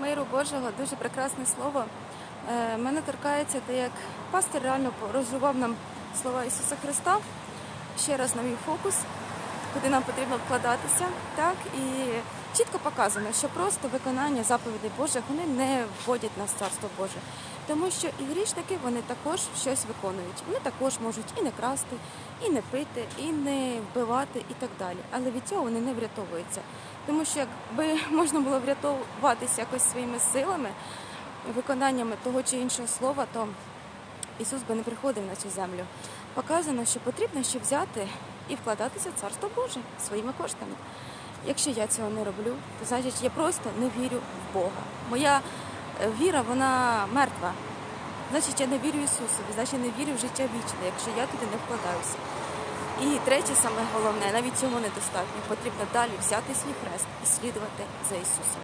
миру Божого, дуже прекрасне слово. Е, Мене торкається те, як пастор реально розжував нам слова Ісуса Христа, ще раз навів фокус, куди нам потрібно вкладатися. Так? І чітко показано, що просто виконання заповідей Божих вони не вводять нас в Царство Боже. Тому що і грішники вони також щось виконують. Вони також можуть і не красти, і не пити, і не вбивати, і так далі. Але від цього вони не врятовуються. Тому що якби можна було врятуватися якось своїми силами, виконаннями того чи іншого слова, то Ісус би не приходив на цю землю. Показано, що потрібно ще взяти і вкладатися в Царство Боже своїми коштами. Якщо я цього не роблю, то значить я просто не вірю в Бога. Моя віра, вона мертва. Значить, я не вірю Ісусові, значить я не вірю в життя вічне, якщо я туди не вкладаюся. І третє, саме головне, навіть цього недостатньо. Потрібно далі взяти свій хрест і слідувати за Ісусом.